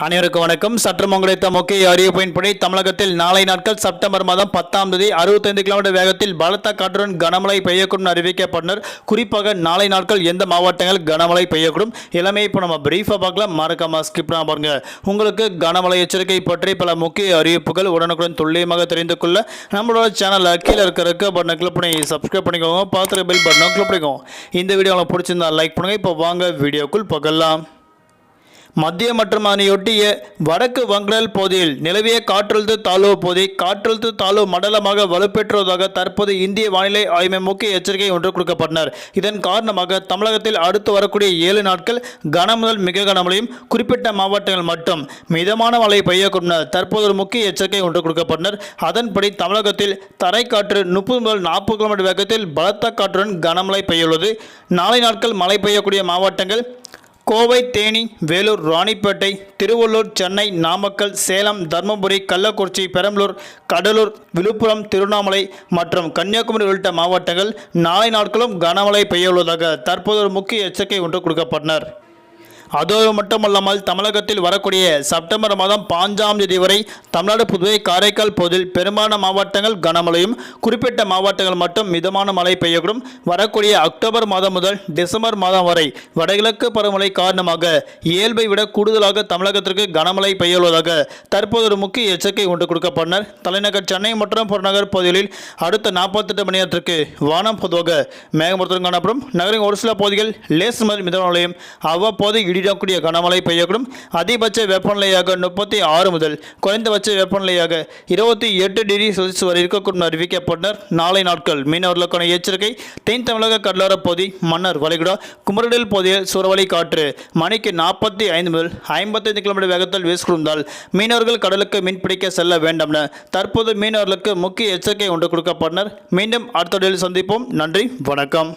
அனைவருக்கும் வணக்கம். சற்றம் முக்கிய முக்கிய அறிவிப்பின்படி தமிழகத்தில் நாளை நாட்கள் செப்டம்பர் மாதம் பத்தாம் தேதி அறுபத்தைந்து கிலோமீட்டர் வேகத்தில் பலத்த காற்றுடன் கனமழை பெய்யக்கூடும் அறிவிக்கப்பட்டனர். குறிப்பாக நாளை நாட்கள் எந்த மாவட்டங்கள் கனமழை பெய்யக்கூடும்? எல்லாமே இப்போ நம்ம பிரீஃபாக பார்க்கலாம். மறக்காம ஸ்கிப் பண்ணாம பாருங்க. உங்களுக்கு கனமழை எச்சரிக்கை பற்றி பல முக்கிய அறிவிப்புகள் உடனுக்குடன் துல்லியமாக தெரிந்து கொள்ள நம்மளோட சேனலில் கீழே இருக்க பட்டனை கிளிக் பண்ணி சப்ஸ்கிரைப் பண்ணிக்கோங்க. பார்த்துருக்க பில் பட்டனை கிளிக் பண்ணிக்கோங்க. இந்த வீடியோ உங்களுக்கு பிடிச்சிருந்தா லைக் பண்ணுங்க. இப்போ வாங்க வீடியோக்குள் பார்க்கலாம் மத்திய மற்றும் அதனையொட்டிய வடக்கு வங்கடல் பகுதியில் நிலவிய காற்றழுத்த தாழ்வு பகுதி காற்றழுத்த தாழ்வு மண்டலமாக வலுப்பெற்றுவதாக தற்போது இந்திய வானிலை ஆய்வு முக்கிய எச்சரிக்கை ஒன்று கொடுக்கப்பட்டனர். இதன் காரணமாக தமிழகத்தில் அடுத்து வரக்கூடிய ஏழு நாட்கள் கன முதல் மிக கனமழையும் குறிப்பிட்ட மாவட்டங்கள் மட்டும். மிதமான மழை பெய்யக்கூடும் தற்போது ஒரு முக்கிய எச்சரிக்கை ஒன்று கொடுக்கப்பட்டனர். அதன்படி தமிழகத்தில் தரைக்காற்று முப்பது முதல் நாற்பது கிலோமீட்டர் வேகத்தில் பலத்த காற்றுடன் கனமழை பெய்யுள்ளது. நாளை நாட்கள் மழை பெய்யக்கூடிய மாவட்டங்கள் கோவை தேனி வேலூர் ராணிப்பேட்டை திருவள்ளூர் சென்னை நாமக்கல் சேலம் தருமபுரி கள்ளக்குறிச்சி பெரம்பலூர் கடலூர் விழுப்புரம் திருவண்ணாமலை மற்றும் கன்னியாகுமரி உள்ளிட்ட மாவட்டங்கள் நாளை நாட்களும் கனமழை பெய்ய உள்ளதாக தற்போது ஒரு முக்கிய எச்சரிக்கை ஒன்று கொடுக்கப்பட்டனர். அதோடு மட்டுமல்லாமல் தமிழகத்தில் வரக்கூடிய செப்டம்பர் மாதம் பாஞ்சாம் தேதி வரை தமிழ்நாடு புதுவை காரைக்கால் பகுதியில் பெரும்பாலான மாவட்டங்கள் கனமழையும் குறிப்பிட்ட மாவட்டங்கள் மட்டும் மிதமான மழை பெய்யக்கூடும். வரக்கூடிய அக்டோபர் மாதம் முதல் டிசம்பர் மாதம் வரை வடகிழக்கு பருவமழை காரணமாக இயல்பை விட கூடுதலாக தமிழகத்திற்கு கனமழை பெய்யுள்ளதாக தற்போது ஒரு முக்கிய எச்சரிக்கை ஒன்று கொடுக்கப்பட்டனர். தலைநகர் சென்னை மற்றும் புறநகர் பகுதிகளில் அடுத்த நாற்பத்தெட்டு மணி நேரத்திற்கு வானம் பொதுவாக மேகமூர்த்தம் காணப்படும். நகரின் ஒரு சில பகுதிகள் லேஸ் முதல் மிதமான மழையும். அவ்வப்போது இடிடக்கூடிய கனமழை பெய்யக்கூடும். அதிகபட்ச வெப்பநிலையாக முப்பத்தி ஆறு முதல் குறைந்தபட்ச வெப்பநிலையாக இருபத்தி எட்டு டிகிரி செல்சியஸ் வரை இருக்கக்கூடும் அறிவிக்கப்பட்டனர். நாளை நாட்கள் மீனவர்களுக்கான எச்சரிக்கை. தென் தமிழக கடலோர பகுதி மன்னர் வளைகுடா குமரடல் பகுதியில் சூறாவளி காற்று மணிக்கு நாற்பத்தி ஐந்து முதல் ஐம்பத்தைந்து கிலோமீட்டர் வேகத்தில் வீசிக்கொண்டால் மீனவர்கள் கடலுக்கு மீன்பிடிக்க செல்ல வேண்டாம் என தற்போது மீனவர்களுக்கு முக்கிய எச்சரிக்கை ஒன்று கொடுக்கப்பட்டனர். மீண்டும் அடுத்த சந்திப்போம். நன்றி வணக்கம்.